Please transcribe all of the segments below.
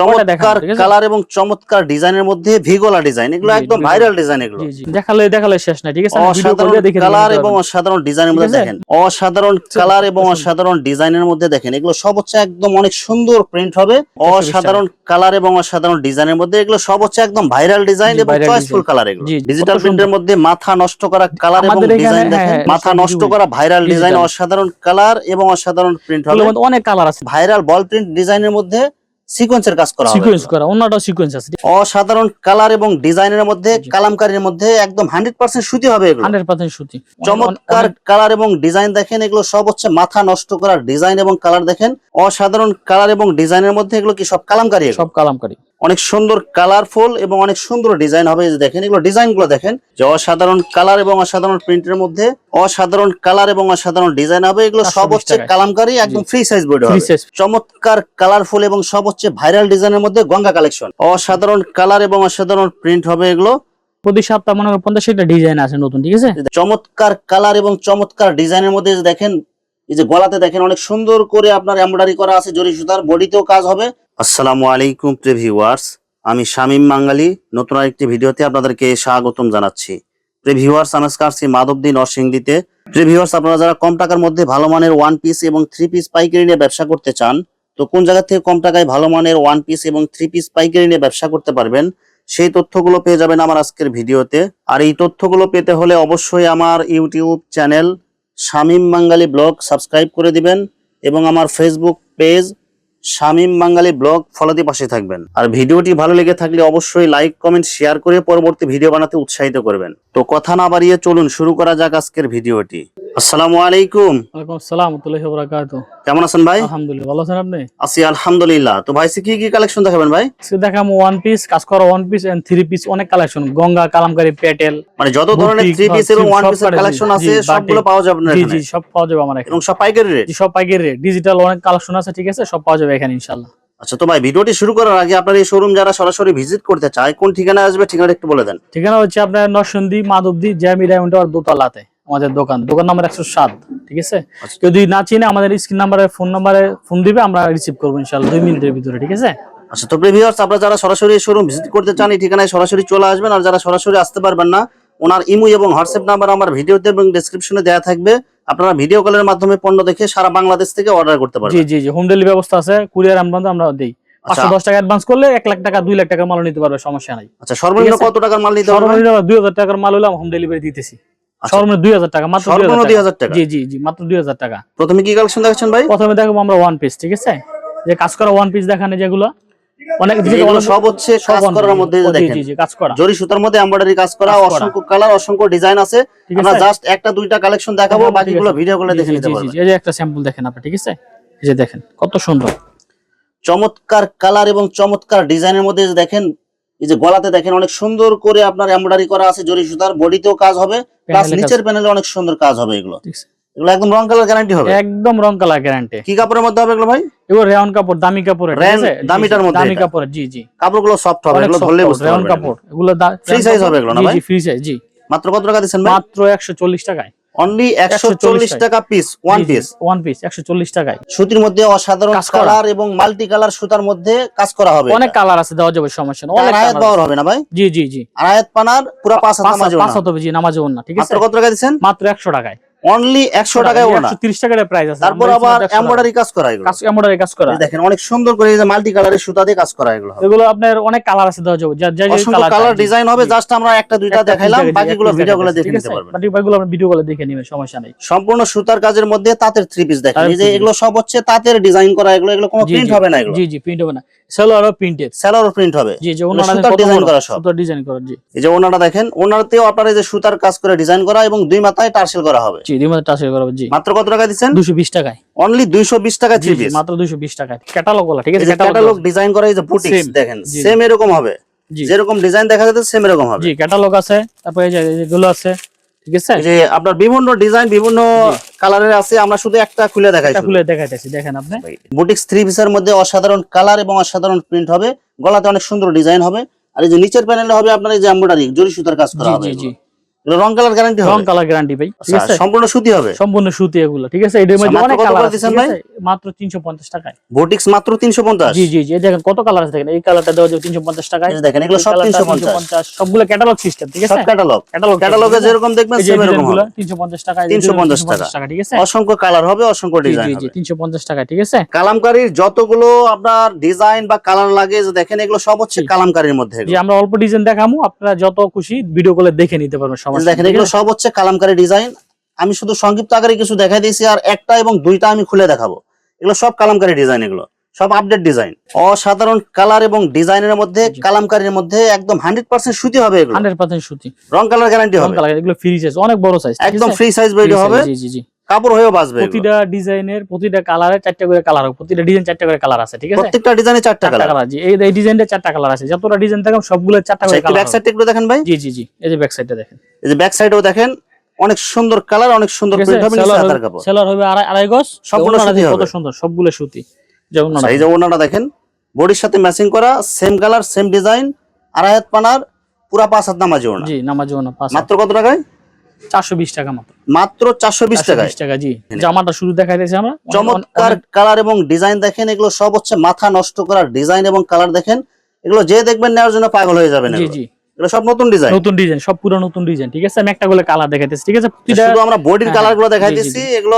চমৎকার? কালার এবং চমৎকার ডিজাইনের মধ্যে ভিগোলা ডিজাইন এগুলো একদম ভাইরাল ডিজাইন এগুলো। দেখালে দেখালে শেষ নাই ঠিক আছে? অসাধারণ কালার এবং। অসাধারণ ডিজাইনের মধ্যে দেখেন। অসাধারণ কালার এবং অসাধারণ ডিজাইনের মধ্যে দেখেন। এগুলো সব হচ্ছে একদম অনেক সুন্দর প্রিন্ট হবে। অসাধারণ কালার এবং অসাধারণ ডিজাইনের মধ্যে এগুলো সব হচ্ছে একদম ভাইরাল ডিজাইন এবং চয়েসফুল কালার এগুলো। ডিজিটাল প্রিন্টের মধ্যে মাথা নষ্ট করা কালার এবং ডিজাইন হ্যাঁ, দেখেন। হ্যাঁ, মাথা নষ্ট করা ভাইরাল ডিজাইন অসাধারণ কালার এবং অসাধারণ প্রিন্ট হবে। অনেক কালার আছে। ভাইরাল বল প্রিন্ট ডিজাইনের মধ্যে সিকোয়েন্সের কাজ করা সিকোয়েন্স করা অন্যটা সিকোয়েন্স আছে। অসাধারণ কালার এবং ডিজাইনের মধ্যে কালামকারীর মধ্যে একদম হান্ড্রেড পার্সেন্ট সুতি হবে এগুলো। হান্ড্রেড পার্সেন্ট সুতি। চমৎকার কালার এবং ডিজাইন দেখেন এগুলো সব হচ্ছে মাথা নষ্ট করার ডিজাইন এবং কালার দেখেন। অসাধারণ কালার এবং ডিজাইনের মধ্যে এগুলো কি সব কালামকারী সব কালামকারী। অনেক সুন্দর কালারফুল এবং অনেক সুন্দর ডিজাইন হবে যে দেখেন এগুলো ডিজাইনগুলো দেখেন। যে অসাধারণ কালার এবং অসাধারণ প্রিন্টের মধ্যে অসাধারণ কালার এবং অসাধারণ ডিজাইন হবে এগুলো সব হচ্ছে কালামকারী একদম ফ্রি সাইজ বডি হবে। চমৎকার কালারফুল এবং সব হচ্ছে ভাইরাল ডিজাইনের মধ্যে গঙ্গা কালেকশন অসাধারণ কালার এবং অসাধারণ প্রিন্ট হবে এগুলো। প্রতি সপ্তাহ মনে করেন পঞ্চাশটা ডিজাইন আছে নতুন ঠিক আছে? চমৎকার কালার এবং চমৎকার ডিজাইনের মধ্যে দেখেন এই যে গলাতে দেখেন অনেক সুন্দর করে আপনার এমব্রয়ডারি করা আছে জরি সুতার বডিতেও কাজ হবে। আসসালামু আলাইকুম প্রিভিউয়ার্স আমি শামীম মাঙ্গালি নতুন আরেকটি ভিডিওতে আপনাদেরকে স্বাগতম জানাচ্ছি। প্রিভিউয়ার্স আমি আজকে আসছি মাধবদী নরসিংদীতে। প্রিভিউয়ার্স আপনারা যারা কম টাকার মধ্যে ভালো মানের ওয়ান পিস এবং থ্রি পিস পাইকারি নিয়ে ব্যবসা করতে চান, তো কোন জায়গা থেকে কম টাকায় ভালো মানের ওয়ান পিস এবং থ্রি পিস পাইকারি নিয়ে ব্যবসা করতে পারবেন, সেই তথ্যগুলো পেয়ে যাবেন আমার আজকের ভিডিওতে। আর এই তথ্যগুলো পেতে হলে অবশ্যই আমার YouTube channel Shamim Bangali blog subscribe করে দিবেন এবং আমার Facebook page Shamim Bangali blog ফলোতে পাশে থাকবেন। আর ভিডিওটি ভালো লেগে থাকলে অবশ্যই লাইক কমেন্ট শেয়ার করে পরবর্তী ভিডিও বানাতে উৎসাহিত করবেন। তো কথা না বাড়িয়ে চলুন শুরু করা যাক আজকের ভিডিওটি। আসসালামু আলাইকুম। আসসালাম কেমন আছেন ভাই? আলহামদুলিল্লাহ ভালো আছেন আপনি? আছি আলহামদুলিল্লাহ। তো ভাই কি কি কালেকশন দেখাবেন ভাই? ওয়ান পিস কাজ করা one piece and three piece অনেক কালেকশন গঙ্গা কালামকারী পেটেল মানে যত ধরনের থ্রি পিস এবং ওয়ান পারে, কালেকশন আছে সবগুলো পাওয়া যাবে জি জি সব পাওয়া যাবে আমার এখানে। এবং সব পাইকারি রেট? জি, সব পাইকারি রেট। ডিজিটাল অনেক কালেকশন আছে ঠিক আছে? সব পাওয়া যাবে এখানে ইনশাল্লাহ আচ্ছা তো ভাই ভিডিওটি শুরু করার আগে আপনার এই শোরুম যারা সরাসরি ভিজিট করতে চায় কোন ঠিকানা আসবে ঠিকানা একটু বলে দেন। ঠিকানা হচ্ছে আপনার নরসিংদী মাধবদী জ্যামি ডায়মন্ড আর দোতলাতে আমাদের দোকান। দোকান নাম্বার একশো সাত ঠিক আছে? আচ্ছা। যদি না চিনে আমাদের স্ক্রিন নাম্বারে ফোন নাম্বারে ফোন দিবে আমরা রিসিভ করব ইনশাল্লাহ দুই মিনিটের ভিতরে ঠিক আছে? আচ্ছা তো প্রিভিউয়ার্স আপনারা যারা সরাসরি শোরুম ভিজিট করতে চান এই ঠিকানায় সরাসরি চলে আসবেন আর যারা সরাসরি আসতে পারবেন না ওনার ইমো এবং হোয়াটসঅ্যাপ নাম্বার আমার ভিডিওতে এবং ডেসক্রিপশনে দেওয়া থাকবে। আপনারা ভিডিও কলের মাধ্যমে পণ্য দেখে সারা বাংলাদেশ থেকে অর্ডার করতে জি পারবেন। জি জি হোম ডেলিভারি ব্যবস্থা আছে কুরিয়ার আমরা আমরা দিই। পাঁচশো আচ্ছা দশ টাকা অ্যাডভান্স করলে এক লাখ টাকা দুই লাখ টাকার মাল নিতে পারবে সমস্যা নাই। আচ্ছা সর্বনিম্ন কত টাকার মাল নিতে হবে সর্বনিম্ন দুই হাজার টাকার মাল হলে হোম ডেলিভারি দিতেছি। আচ্ছা। সর্বনিম্ন দুই হাজার টাকা মাত্র সর্বনিম্ন দুই হাজার টাকা? জি জি জি মাত্র দুই হাজার টাকা। প্রথমে কি কালেকশন দেখাচ্ছেন ভাই? প্রথমে দেখব আমরা ওয়ান পিস ঠিক আছে? যে কাজ করা ওয়ান পিস দেখানে যেগুলো। অনেক সব হচ্ছে কাজ করার মধ্যে দেখেন জি জি কাজ করা। জরি সুতার মধ্যে এমব্রয়ডারি কাজ করা অসংখ্য কালার অসংখ্য ডিজাইন আছে। আমরা জাস্ট একটা দুইটা কালেকশন দেখাবো বাকিগুলো ভিডিও করে দেখে নিতে পারবেন। এই যে একটা স্যাম্পল দেখেন আপনি ঠিক আছে? এই যে দেখেন কত সুন্দর। চমৎকার কালার এবং চমৎকার ডিজাইনের মধ্যে দেখেন এই যে গলাতে দেখেন অনেক সুন্দর করে আপনার এমব্রয়ডারি করা আছে জরি সুতার বডিতেও কাজ হবে প্লাস। নিচের প্যানেলে অনেক সুন্দর কাজ হবে এগুলো। ঠিক আছে। এগুলো একদম রং কালার গ্যারান্টি হবে? একদম রং কালার গ্যারান্টি কি কাপড়ের মধ্যে হবে এগুলো ভাই? এগুলো রেয়ন কাপড় দামি ঠিক আছে? দামিটার মধ্যে দামি এটা। কাপড়ের জি জি। কাপড়গুলো সফট হবে এগুলো ধরলে কাপড়, বুঝতে রেয়ন কাপড়। এগুলো দা- Free রেয়ন size কাপড়। হবে এগুলো না ভাই? জি ফ্রি সাইজ জি। মাত্র কত টাকা ভাই? মাত্র টাকায়। অনলি একশো 140 চল্লিশ টাকা piece one piece one piece একশো চল্লিশ টাকায়। সুতির মধ্যে অসাধারণ কালার এবং মাল্টি কালার সুতার মধ্যে কাজ করা হবে অনেক কালার আছে দেওয়া যাবে সমস্যা অনেক আয়াত হবে না ভাই? জি জি জি। আয়াত পানার পুরো পাঁচ হাত নামাজে হবে জি নামাজ না ঠিক আছে? মাত্র কত টাকা দিচ্ছেন? মাত্র একশো টাকায়। অনলি একশো টাকায় ওনা একশো তিরিশ টাকার প্রাইস আছে। তারপর আবার। এমব্রয়ডারি কাজ করা এগুলো। কাজ এমব্রয়ডারি কাজ করা। দেখেন অনেক সুন্দর করে এই যে মাল্টি কালারের সুতা দিয়ে কাজ করা এগুলো এগুলো আপনার অনেক কালার আছে যাবে যা- যা colour কালার ডিজাইন হবে জাস্ট আমরা একটা দুইটা দেখাইলাম বাকিগুলো একটা piece ভিডিও গুলো দেখাচ্ছি, দেখে নিতে পারবেন। বাকি বাকিগুলো আপনি ভিডিও গুলো দেখে নেবেন সমস্যা নেই। সম্পূর্ণ সুতার কাজের মধ্যে তাঁতের থ্রি পিস দেখেন। এই যে এগুলো সব হচ্ছে তাঁতের ডিজাইন করা এগুলো এগুলো কোনো প্রিন্ট হবে না এগুলো। জি জি প্রিন্ট হবে না। সেলো প্রিন্টেড সেলার প্রিন্ট হবে। জি যে এগুলো সুতার ডিজাইন করা সব। সুতার ডিজাইন করা জি। এই যে ওনাটা দেখেন ওনারতেও আপনার যে সুতার কাজ করে ডিজাইন করা এবং দুই মাথায় টার্সেল করা হবে। জি দুই মাত্র টাসেল করা জি। মাত্র কত টাকা দিচ্ছেন? দুশো বিশ টাকায়। অনলি দুইশো বিশ টাকা থ্রি পিস মাত্র দুশো বিশ টাকায়। ক্যাটালগ ঠিক আছে? ক্যাটালগ ডিজাইন করা এই যে বুটিক্স দেখেন। সেম এরকম হবে। যেরকম ডিজাইন দেখা যাচ্ছে সেম এরকম হবে। জি ক্যাটালগ আছে তারপরে এই যে যেগুলো আছে ঠিক আছে? যে আপনার বিভিন্ন ডিজাইন বিভিন্ন কালারের আছে আমরা শুধু একটা খুলে দেখাই খুলে দেখাইতেছি দেখেন আপনি। বুটিক্স থ্রি পিসের মধ্যে অসাধারণ কালার এবং অসাধারণ প্রিন্ট হবে। গলাতে অনেক সুন্দর ডিজাইন হবে। আর এই যে নিচের প্যানেলে হবে আপনার এই যে এমব্রয়ডারি জরি সুতার কাজ করা হবে জি জি। এগুলো। রং কালার গ্যারান্টি রং হবে কালার গ্যারান্টি ভাই ঠিক আছে? সম্পূর্ণ সুতি হবে? সম্পূর্ণ সুতি এগুলো ঠিক আছে? এটার মধ্যে অনেক কালার আছে দিছেন ঠিক ভাই? আছে? মাত্র 350 টাকায়। বোটিক্স মাত্র তিনশো পঞ্চাশ? জি জি জি দেখেন কত কালার আছে দেখেন? এই কালারটা দেওয়া যাবে 350 টাকায়। দেখেন এগুলো সব কালারটা তিনশো পঞ্চাশ। 350 সবগুলো ক্যাটালগ সিস্টেম ঠিক আছে? সব ক্যাটালগ ক্যাটালগ ক্যাটালগে যেরকম দেখবেন সেম এরকম 350 টাকা। 350 টাকা। টাকা ঠিক আছে? অসংখ্য কালার হবে অসংখ্য ডিজাইন জি হবে। জি 350 টাকা ঠিক আছে? কালামকারীর যতগুলো আপনার ডিজাইন বা কালার লাগে যে দেখেন এগুলো সব হচ্ছে কালামকারীর মধ্যে আমরা অল্প ডিজাইন দেখামু আপনারা যত খুশি ভিডিও কলে দেখে নিতে পারবেন দেখেন এগুলো সব হচ্ছে কালামকারী ডিজাইন। আমি শুধু সংক্ষিপ্ত আকারে কিছু দেখাই দিয়েছি আর একটা এবং দুইটা আমি খুলে দেখাবো। এগুলো সব কালামকারী ডিজাইন এগুলো। সব আপডেট ডিজাইন। অসাধারণ কালার এবং ডিজাইনের মধ্যে কালামকারীর মধ্যে একদম হান্ড্রেড পার্সেন্ট সুতি হবে এগুলো। 100% সুতি। রং কালার গ্যারান্টি হবে। এগুলো ফ্রি সাইজ অনেক বড় সাইজ একদম ফ্রি সাইজ বেডি হবে। জি জি। কাপড় হয়েও বাঁচবে। প্রতিটা ডিজাইনের প্রতিটা কালারে চারটা করে কালার প্রতিটা ডিজাইন চারটা করে কালার আছে ঠিক আছে? প্রত্যেকটা ডিজাইনে চারটা কালার। জি এই ডিজাইনটা চারটা কালার আছে। যতটা ডিজাইন থাকে সবগুলো চারটা আচ্ছা করে কালার ব্যাক সাইডটা একটু দেখেন ভাই। জি জি জি। এই যে ব্যাক সাইডটা দেখেন। এই যে ব্যাক সাইডেও দেখেন অনেক সুন্দর কালার অনেক সুন্দর প্রিন্ট হবে নিচে কাপড়। সেলার হবে আড়াই আড়াই গজ। ওড়নাটা সুতি কত সুন্দর সবগুলো সুতি। যেমন আচ্ছা, এই যে ওনাটা দেখেন বডির সাথে ম্যাচিং করা সেম কালার সেম ডিজাইন আড়াই হাত পানার পুরা পাঁচ হাত নামাজি ওনা জি নামাজ ওনা পাঁচ মাত্র কত টাকায়? চারশো বিশ টাকা মাত্র। মাত্র চারশো বিশ টাকায়। 420 টাকা জি। জামাটা শুরু দেখা যাচ্ছে আমরা। চমৎকার কালার এবং ডিজাইন দেখেন এগুলো সব হচ্ছে মাথা নষ্ট করার ডিজাইন এবং কালার দেখেন। এগুলো যে দেখবেন নেওয়ার জন্য পাগল হয়ে যাবেন জি জি। এগুলো সব নতুন ডিজাইন। নতুন ডিজাইন সব পুরো নতুন ডিজাইন ঠিক আছে? আমি একটা করে কালার দেখাইতেছি ঠিক আছে? শুধু আমরা বডির হ্যাঁ, কালারগুলো এগুলো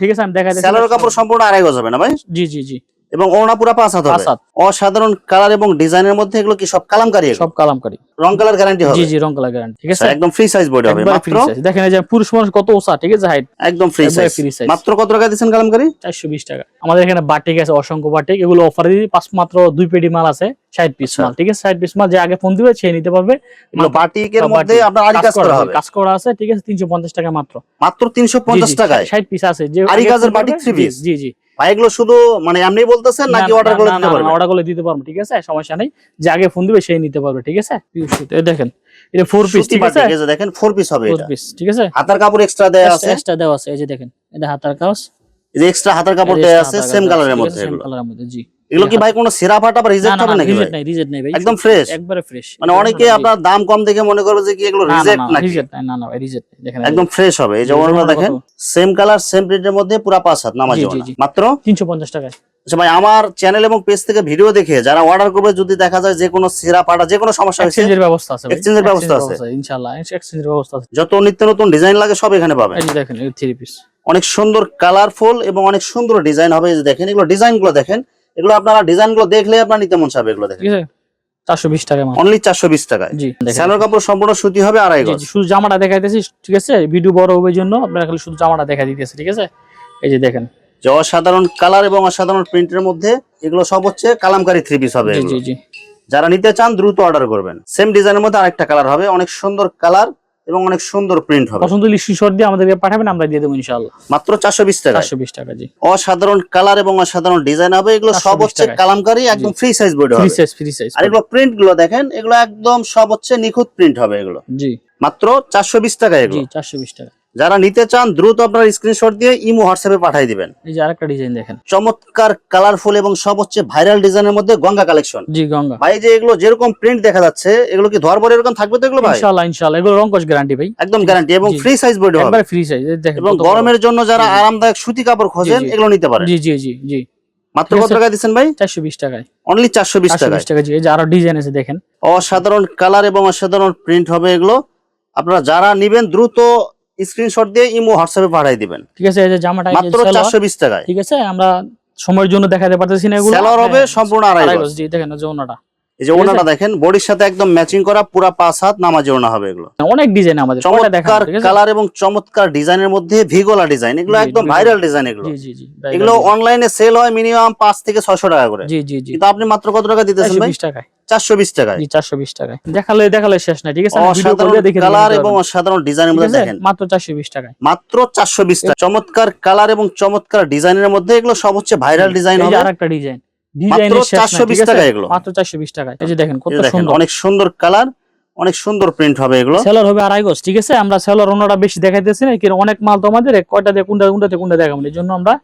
ঠিক আছে? আমি দেখাইতেছি। কাপড় সম্পূর্ণ আড়াই গজ হবে না ভাই? জি জি জি। এবং ওড়না পুরা পাঁচ হাত হবে। অসাধারণ কালার এবং ডিজাইনের মধ্যে এগুলো কি সব কালামকারী? সব কালামকারী। রং কালার গ্যারান্টি হবে। জি জি রং কালার গ্যারান্টি ঠিক আছে? একদম ফ্রি সাইজ বডি হবে। মাত্র দেখেন এই যে পুরুষ মানুষ কত ওসা ঠিক আছে হাইট একদম ফ্রি সাইজ। মাত্র কত টাকা দিচ্ছেন কালামকারী? চারশো বিশ টাকা। আমাদের এখানে বাটিক আছে অসংখ্য বাটিক। এগুলো অফারে দিই। পাঁচ মাত্র দুই পেটি মাল আছে ষাট পিস আচ্ছা। মাল ঠিক আছে? ষাট পিস মাল যে আগে ফোন দিবে সে নিতে পারবে। এগুলো বাটিকের মধ্যে আপনার আড়ি কাজ করা হবে। কাজ করা আছে ঠিক আছে? তিনশো পঞ্চাশ টাকা মাত্র। মাত্র তিনশো পঞ্চাশ টাকায়? ষাট পিস আছে। যে আগে কাজের বাটিক জি, piece? জি জি। ভাই এগুলো শুধু মানে এমনি বলতেছেন নাকি অর্ডার করে দিতে পারবেন অর্ডার করে দিতে পারব ঠিক আছে? সমস্যা নেই। যে আগে ফোন দিবে সেই নিতে পারবে ঠিক আছে? এই দেখেন এটা ফোর পিস ঠিক আছে? এই যে দেখেন ফোর পিস হবে এটা। পিস ঠিক আছে? হাতার কাপড় এক্সট্রা দেয়া আছে। এক্সট্রা দেওয়া আছে এই যে দেখেন এটা হাতার কাপড় এই যে এক্সট্রা হাতার কাপড় দেয়া আছে সেম কালারের মধ্যে এগুলো। কালারের মধ্যে জি। এগুলো কি ভাই কোনো সেরা ফাটা বা রিজেক্ট হবে নাকি রিজেক্ট নাই রিজেক্ট নাই ভাই একদম ফ্রেশ একবারে ফ্রেশ মানে অনেকে আপনার দাম কম দেখে মনে করবে যে কি এগুলো রিজেক্ট নাকি? রিজেক্ট নাই না না রিজেক্ট দেখেন একদম ফ্রেশ হবে। এই যে ওনারা দেখেন সেম কালার সেম প্রিন্টের মধ্যে পুরা পাঁচ হাত নামাজি। মাত্র? 350 টাকায়। আচ্ছা ভাই আমার চ্যানেল এবং পেজ থেকে ভিডিও দেখে যারা অর্ডার করবে যদি দেখা যায় যে কোনো সেরা পাটা যে কোনো সমস্যা হয়েছে এক্সচেঞ্জের ব্যবস্থা আছে এর ব্যবস্থা আছে। ইনশাআল্লাহ এক্সচেঞ্জের ব্যবস্থা আছে। যত নিত্য নতুন ডিজাইন লাগে সব এখানে পাবেন। এই দেখেন এই থ্রি পিস অনেক সুন্দর কালারফুল এবং অনেক সুন্দর ডিজাইন হবে। এই যে দেখেন এগুলো ডিজাইনগুলো দেখেন। এগুলো আপনারা ডিজাইনগুলো দেখলে আপনার নিতে মন চাবে এগুলো দেখেন 420 টাকা অনলি চারশো বিশ টাকায়। জি স্যালোর কাপড় সম্পূর্ণ সুতি হবে আড়াই জি, গজ। শুধু জামাটা দেখাইতেছি ঠিক আছে? ভিডিও বড় হবে জন্য আপনারা খালি শুধু জামাটা দেখা দিতেছে ঠিক আছে? এই যে দেখেন। যে অসাধারণ কালার এবং অসাধারণ প্রিন্টের মধ্যে এগুলো সব হচ্ছে কালামকারী থ্রি পিস হবে জি জি যারা নিতে চান দ্রুত অর্ডার করবেন। সেম ডিজাইনের মধ্যে আরেকটা কালার হবে। অনেক সুন্দর কালার। এবং অনেক সুন্দর প্রিন্ট হবে। পছন্দ হলে স্ক্রিনশট দিয়ে আমাদেরকে পাঠাবেন আমরা দিয়ে দেবো ইনশাআল্লাহ। মাত্র চারশো বিশ টাকা 420 টাকা জি। অসাধারণ কালার এবং অসাধারণ ডিজাইন হবে। এগুলো সব হচ্ছে। কালামকারী একদম free size body free size free size আর এগুলো প্রিন্টগুলো দেখেন এগুলো একদম সব হচ্ছে নিখুঁত প্রিন্ট হবে এগুলো। জি। মাত্র 420 টাকা এগুলো। জি এগুলো 420 টাকা। যারা নিতে চান দ্রুত আপনার স্ক্রিনশট দিয়ে ইমো হোয়াটসঅ্যাপে পাঠিয়ে দিবেন। এই যে আরেকটা ডিজাইন দেখেন। চমৎকার কালারফুল এবং সব হচ্ছে ভাইরাল ডিজাইনের মধ্যে গঙ্গা কালেকশন জি গঙ্গা। ভাই যে এগুলো যেরকম প্রিন্ট দেখা যাচ্ছে এগুলো কি ধোয়ার পরে এরকম থাকবে তো এগুলো ভাই? ইনশাআল্লাহ ইনশাআল্লাহ। এগুলো রংকশ গ্যারান্টি ভাই। একদম গ্যারান্টি এবং ফ্রি সাইজ বডি হবে। একবারে ফ্রি সাইজ দেখেন এবং গরমের জন্য যারা। আরামদায়ক সুতি কাপড় খোঁজেন। এগুলো নিতে পারেন। জি জি জি জি। মাত্র কত। টাকা দিচ্ছেন ভাই? 420 টাকায়। অনলি চারশো বিশ টাকায়। 420 টাকা জি। এই যে আরও ডিজাইন আছে দেখেন। অসাধারণ কালার এবং অসাধারণ প্রিন্ট হবে এগুলো। আপনারা যারা নিবেন দ্রুত স্ক্রিনশট দিয়ে ইমো হোয়াটসঅ্যাপে পাঠিয়ে দিবেন। ঠিক আছে এই যে জামাটা মাত্র সালোয়ার, চারশো বিশ টাকায়। ঠিক আছে আমরা সময়ের জন্য দেখাতে পারতেছি না এগুলো। সেলার হবে হ্যাঁ, সম্পূর্ণ আড়াই গজ। জি দেখেন জোনাটা যে ওনাটা। এই যে ওনাটা? দেখেন বডির সাথে একদম ম্যাচিং করা পুরা পাঁচ হাত নামাজি ওনা হবে এগুলো। অনেক ডিজাইন আমাদের চমৎকার কালার এবং চমৎকার ডিজাইনের মধ্যে ভিগোলা ডিজাইন এগুলো একদম ভাইরাল ডিজাইন এগুলো। এগুলো অনলাইনে সেল হয় মিনিমাম পাঁচ থেকে ছয়শো টাকা করে। কিন্তু আপনি মাত্র কত টাকা দিতেছেন ভাই? টাকায়। চারশো বিশ টাকায়। জি 420 টাকায়। দেখালে দেখালে শেষ না ঠিক আছে? কালার এবং অসাধারণ ডিজাইনের মধ্যে দেখেন। মাত্র 420 টাকায়। মাত্র চারশো বিশ টাকা। চমৎকার কালার এবং চমৎকার ডিজাইনের মধ্যে এগুলো সব হচ্ছে ভাইরাল ডিজাইন হবে। ডিজাইন ডিজাইনের শেষ না 420 ঠিক আছে? টাকা এগুলো। মাত্র 420 টাকায়। এই যে দেখেন কত এই যে দেখেন সুন্দর। অনেক সুন্দর কালার অনেক সুন্দর প্রিন্ট হবে এগুলো। সেলার হবে আড়াই গজ ঠিক আছে? আমরা সেলার ওনারা বেশি দেখাইতেছি না কিন্তু অনেক মাল তো আমাদের কয়টা দিয়ে কোনটা কোনটা কোনটা দেখাবো এই জন্য আমরা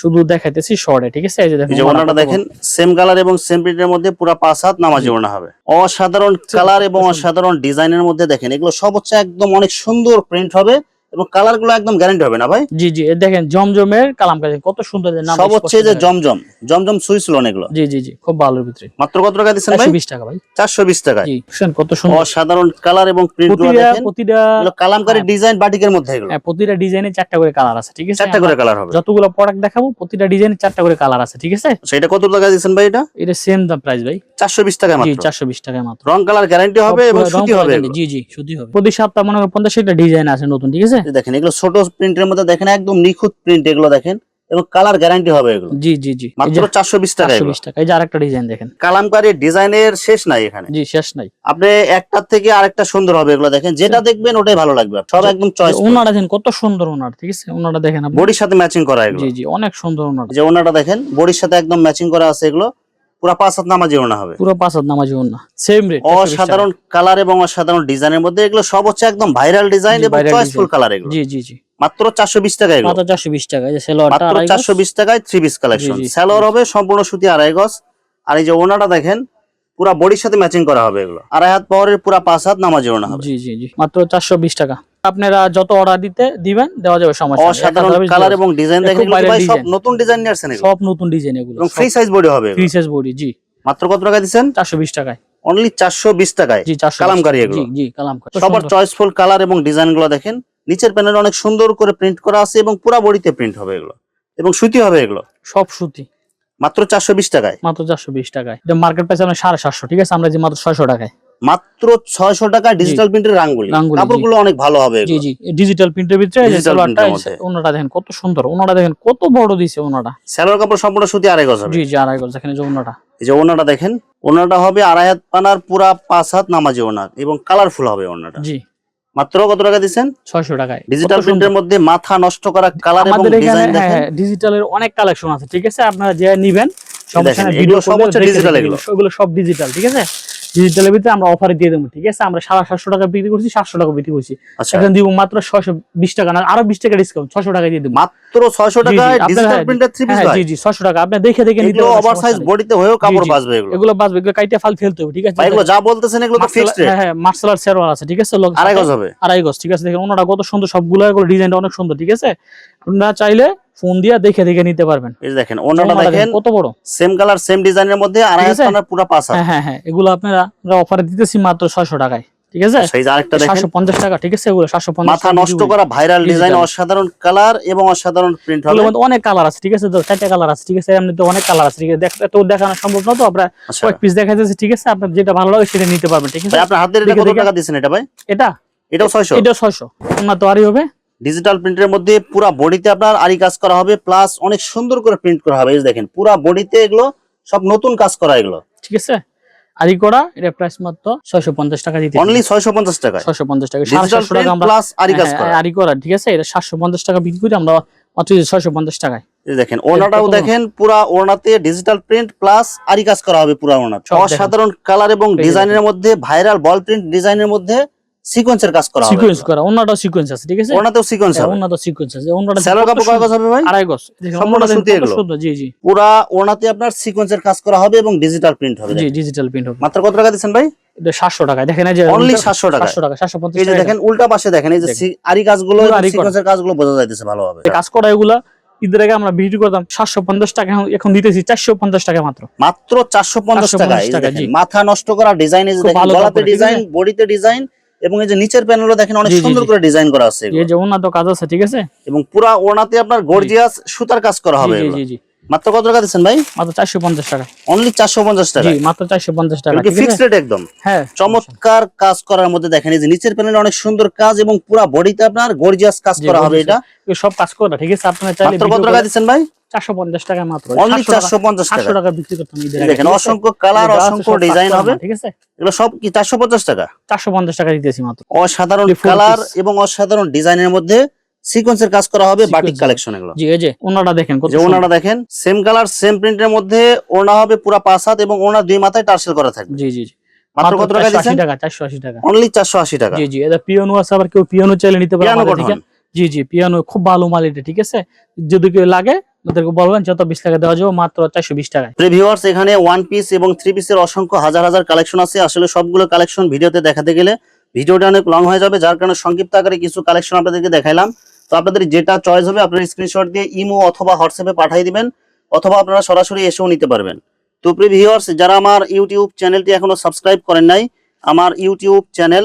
শুধু দেখাইতেছি শর্টে ঠিক আছে? এই যে দেখেন দেখেন সেম কালার এবং সেম প্রিন্টের মধ্যে পুরো পাঁচ হাত নামাজি ওনা হবে। অসাধারণ কালার এবং অসাধারণ ডিজাইনের মধ্যে দেখেন এগুলো সব হচ্ছে একদম অনেক সুন্দর প্রিন্ট হবে। এবং কালারগুলো একদম গ্যারান্টি হবে না ভাই? জি জি দেখেন জমজমের কালাম কাজ কত সুন্দর নাম সব হচ্ছে যে জমজম জমজম সুইস লোন এগুলো জি জি জি খুব ভালোর ভিতরে মাত্র কত টাকা দিচ্ছেন ভাই? বিশ টাকা ভাই। চারশো বিশ টাকায়। জি শুনেন কত সুন্দর। অসাধারণ কালার এবং প্রিন্টগুলো প্রতিটা দেখেন। প্রতিটা এগুলো হ্যাঁ। ডিজাইন বাটিকের মধ্যে এগুলো। হ্যাঁ, প্রতিটা ডিজাইনে চারটা করে কালার আছে ঠিক আছে? চারটা করে কালার হবে। যতগুলো প্রোডাক্ট দেখাবো প্রতিটা ডিজাইনে চারটা করে কালার আছে ঠিক আছে? সেটা কত টাকা দিচ্ছেন ভাই এটা? এটা সেম দাম প্রাইস ভাই। চারশো বিশ টাকায় জি মাত্র। চারশো বিশ টাকায় মাত্র। রং কালার গ্যারান্টি হবে এবং সুতি হবে জি জি সুতি হবে। প্রতি সপ্তাহ মনে পঞ্চাশ ষাটটা ডিজাইন আছে নতুন ঠিক আছে? দেখেন। এগুলো ছোট প্রিন্টের মধ্যে দেখেন একদম নিখুঁত প্রিন্ট এগুলো দেখেন এবং কালার গ্যারান্টি হবে এগুলো। জি জি জি। মাত্র চারশো বিশ টাকা বিশ টাকা। এই যে আরেকটা ডিজাইন দেখেন। কালামকারী ডিজাইনের শেষ নাই এখানে। জি শেষ নাই। আপনি একটার থেকে আরেকটা সুন্দর হবে এগুলো দেখেন। যেটা দেখবেন ওটাই ভালো লাগবে। সব একদম চয়েস ওনারা দেখেন কত সুন্দর ওনার ঠিক আছে? ওনারা দেখেন আপনি বডির সাথে ম্যাচিং করা এগুলো। জি জি অনেক সুন্দর ওনার। যে ওনাটা দেখেন বডির সাথে একদম ম্যাচিং করা আছে এগুলো। পুরো পাঁচ হাত নামাজি ওনা হবে। পুরো পাঁচ হাত নামাজি ওনা সেম রেট অসাধারণ কালার এবং অসাধারণ ডিজাইনের মধ্যে এগুলো সব হচ্ছে একদম ভাইরাল ডিজাইন এবং চয়েসফুল কালার এগুলো। জি জি জি। মাত্র চারশো বিশ টাকা এগুলো। মাত্র চারশো বিশ টাকা এই সেলোয়ারটা মাত্র চারশো বিশ টাকায় থ্রি পিস কালেকশন জি। হবে সম্পূর্ণ সুতি আড়াই গজ। আর এই যে ওনাটা দেখেন পুরা বডির সাথে ম্যাচিং করা হবে এগুলো। আড়াই হাত পাওয়ারের পুরা পাঁচ হাত নামাজি ওনা হবে। জি জি জি। মাত্র চারশো বিশ টাকা। আপনারা যত অর্ডার দিতে দিবেন দেওয়া যাবে সমস্যা। অসাধারণ কালার এবং ডিজাইন দেখেন ভাই সব নতুন ডিজাইন নিয়ে আসছেন সব নতুন ডিজাইন এগুলো এবং ফ্রি সাইজ বডি হবে ফ্রি সাইজ বডি জি। মাত্র কত টাকা চারশো বিশ টাকায়। অনলি চারশো বিশ টাকায়। জি কালামকারী জি এগুলো। জি কালাম সবার চয়েসফুল কালার এবং ডিজাইনগুলো দেখেন। নিচের প্যানেল অনেক সুন্দর করে প্রিন্ট করা আছে এবং পুরা বডিতে প্রিন্ট হবে এগুলো। এবং সুতি হবে এগুলো। সব সুতি। মাত্র চারশো বিশ টাকায়। মাত্র চারশো বিশ টাকায়। এটা মার্কেট প্রাইস আমরা সাড়ে সাতশো ঠিক আছে? আমরা যে মাত্র ছয়শো টাকায়। মাত্র ছয়শো টাকা ডিজিটাল প্রিন্টের রাঙ্গুলি। কাপড়গুলো অনেক ভালো হবে জি জি। ডিজিটাল প্রিন্টের ভিতরে। ওনাটা দেখেন কত সুন্দর। ওনাটা দেখেন কত বড় দিছে ওনাটা। স্যালোয়ার কাপড় সম্পূর্ণ সুতি আড়াই গজ হবে। জি জি আড়াই গজ দেখেন যে ওনাটা। এই যে ওনাটা দেখেন ওনাটা হবে আড়াই হাত পানার পুরা পাঁচ হাত নামাজি ওনার এবং কালারফুল হবে ওনাটা। জি। মাত্র কত টাকা দিচ্ছেন? ছয়শো টাকায়। ডিজিটাল প্রিন্টের মধ্যে মাথা নষ্ট করা কালার এবং ডিজাইন দেখেন। হ্যাঁ ডিজিটালের অনেক কালেকশন আছে ঠিক আছে? আপনারা যে নিবেন সমস্যা দেখেন, এগুলো ভিডিও সব এগুলো। এগুলো সব ডিজিটাল ঠিক আছে? ডিজিটালের ভিতরে আমরা অফারে দিয়ে দেবো ঠিক আছে? আমরা সাড়ে সাতশো টাকা বিক্রি করছি সাতশো টাকা বিক্রি করছি। আচ্ছা। এখন দিব মাত্র ছয়শো বিশ টাকা না আরও বিশ টাকা ডিসকাউন্ট ছশো টাকা দিয়ে দেবো। মাত্র ছয়শো জি, জি, ডিজিটাল হ্যাঁ, হ্যাঁ জি জি ছশো টাকা। আপনি দেখে দেখে নিতে ওভার সাইজ বডিতে হয়েও কাপড় বাঁচবে এগুলো। এগুলো বাঁচবে এগুলো কাইটা ফাল ফেলতে হবে ঠিক আছে? এগুলো যা বলতেছেন এগুলো তো ফিক্সড হ্যাঁ হ্যাঁ মার্শাল আর্ট সেরওয়াল আছে ঠিক আছে? আড়াই গজ হবে। আড়াই গজ ঠিক আছে? দেখেন ওনারা কত সুন্দর সবগুলো এগুলো ডিজাইনটা অনেক সুন্দর ঠিক আছে? আপনারা চাইলে ফোন দিয়ে দেখে দেখে নিতে পারবেন। এই দেখেন ওনাটা দেখেন কত বড়? সেম কালার সেম ডিজাইনের মধ্যে আড়াই হাত পুরো পাঁচ হ্যাঁ হ্যাঁ হ্যাঁ এগুলো আপনারা আমরা অফারে দিতেছি মাত্র ছয়শো টাকায় ঠিক আছে? সেই যে আরেকটা দেখেন। টাকা ঠিক আছে? এগুলো মাথা নষ্ট করা ভাইরাল ডিজাইন অসাধারণ কালার এবং অসাধারণ প্রিন্ট হবে। অনেক কালার আছে ঠিক আছে? তো চারটা কালার আছে ঠিক আছে? এমনি তো অনেক কালার আছে ঠিক আছে? তো দেখানো সম্ভব না তো আপনার আচ্ছা। কয়েক পিস দেখা যাচ্ছে ঠিক আছে? আপনার যেটা ভালো লাগে সেটা নিতে পারবেন ঠিক আছে? ভাই আপনার হাতের এটা কত টাকা দিচ্ছেন এটা ভাই? এটা? এটাও ছয়শো? এটা ছয়শো। ওনার তো আরই হবে। ডিজিটাল প্রিন্টের মধ্যে পুরা বডিতে আপনার আরি কাজ করা হবে প্লাস অনেক সুন্দর করে প্রিন্ট করা হবে এই দেখেন পুরা বডিতে এগুলো সব নতুন কাজ করা এগুলো। ঠিক আছে? আরি করা এটা প্রাইস মাত্র ছয়শো পঞ্চাশ টাকা দিতে অনলি টাকা। টাকা সাড়ে ডিজিটাল সাতশো টাকা আমরা প্লাস আরি কাজ হ্যাঁ, করা। আরি করা ঠিক আছে? এটা সাতশো পঞ্চাশ টাকা বিক্রি করি আমরা মাত্র টাকায়। এই দেখেন ওনাটাও কত- দেখেন পুরা ওনাতে ডিজিটাল প্রিন্ট প্লাস আরি কাজ করা হবে পুরা অসাধারণ কালার এবং ডিজাইনের মধ্যে ভাইরাল বল প্রিন্ট ডিজাইনের মধ্যে সিকোয়েন্সের কাজ করা সিকোয়েন্স করা সিকোয়েন্স আছে ঠিক আছে? সিকোয়েন্স হ্যাঁ, হবে। সিকোয়েন্স আছে। কাপড় কয় গজ হবে ভাই? আড়াই গজ। সম্পূর্ণ সুতি এগুলো। জি জি। পুরা ওনাতে আপনার সিকোয়েন্সের কাজ করা হবে এবং ডিজিটাল প্রিন্ট হবে। জি ডিজিটাল প্রিন্ট হবে। মাত্র কত টাকা দিচ্ছেন ভাই? এটা সাতশো টাকা দেখেন এই যে অনলি সাতশো টাকা সাতশো টাকা সাতশো পঞ্চাশ এই যে দেখেন উল্টা পাশে দেখেন এই যে আরি কাজগুলো সিকোয়েন্সের কাজগুলো বোঝা যাইতেছে ভালোভাবে। কাজ করা এগুলা ঈদের আগে আমরা বিক্রি করতাম সাতশো পঞ্চাশ টাকা এখন- দিতেছি চারশো পঞ্চাশ টাকা মাত্র। মাত্র চারশো পঞ্চাশ টাকা। মাথা নষ্ট করা ডিজাইন গলাতে ডিজাইন বডিতে ডিজাইন এবং এই যে নিচের প্যানেলও দেখেন অনেক সুন্দর করে ডিজাইন করা আছে এই যে ওনার তো কাজ আছে ঠিক আছে? এবং পুরা ওনাতে আপনার গর্জিয়াস সুতার কাজ করা হবে জি জি জি। মাত্র কত টাকা দিচ্ছেন ভাই? মাত্র চারশো পঞ্চাশ টাকা। অনলি চারশো পঞ্চাশ টাকা। জি মাত্র চারশো পঞ্চাশ টাকা ঠিক ফিক্সড রেট একদম? হ্যাঁ। চমৎকার কাজ করার মধ্যে দেখেন এই যে নিচের প্যানেলে অনেক সুন্দর কাজ এবং পুরা বডিতে আপনার গর্জিয়াস কাজ করা হবে এটা। সব কাজ করা ঠিক আছে? আপনারা চাইলে মাত্র কত টাকা দিচ্ছেন ভাই? চারশো পঞ্চাশ টাকা মাত্র। অনলি চারশো পঞ্চাশ টাকা। টাকা বিক্রি করতাম ঈদের এই আগে, দেখেন অসংখ্য কালার এই যা আছে অসংখ্য ডিজাইন হবে। ঠিক আছে? এগুলো সব কি চারশো পঞ্চাশ টাকা? চারশো পঞ্চাশ টাকা দিতেছি মাত্র। অসাধারণ কালার এবং অসাধারণ ডিজাইনের মধ্যে সিকোয়েন্সের কাজ করা হবে বাটিক কালেকশন এগুলো। জি এই যে ওনাটা দেখেন যে ওনাটা দেখেন সেম কালার সেম প্রিন্টের মধ্যে ওনা হবে পুরা পাঁচ হাত এবং ওনা দুই মাথায় টার্সেল করা থাকবে। জি জি জি। মাত্র কত টাকা দিচ্ছেন টাকা। অনলি জি জি এটা পিয়ানো আছে আবার কেউ পিয়ানো চাইলে নিতে পারে। জি জি পিয়ানো খুব ভালো মাল এটা ঠিক আছে? যদি কেউ লাগে ওদেরকে বলবেন যত বিশ টাকা দেওয়া যাবে, মাত্র চারশো বিশ টাকায়। ভিউয়ার্স এখানে ওয়ান পিস এবং থ্রি পিসের অসংখ্য হাজার হাজার কালেকশন আছে। আসলে সবগুলো কালেকশন ভিডিওতে দেখাতে গেলে ভিডিওটা অনেক লং হয়ে যাবে, যার কারণে সংক্ষিপ্ত আকারে কিছু কালেকশন আপনাদেরকে দেখাইলাম। তো আপনাদের যেটা চয়েস হবে, আপনারা স্ক্রিনশট দিয়ে ইমো অথবা হোয়াটসঅ্যাপে পাঠিয়ে দিবেন, অথবা আপনারা সরাসরি এসেও নিতে পারবেন। তো প্রিয় যারা আমার ইউটিউব চ্যানেলটি এখনও সাবস্ক্রাইব করেন নাই, আমার YouTube channel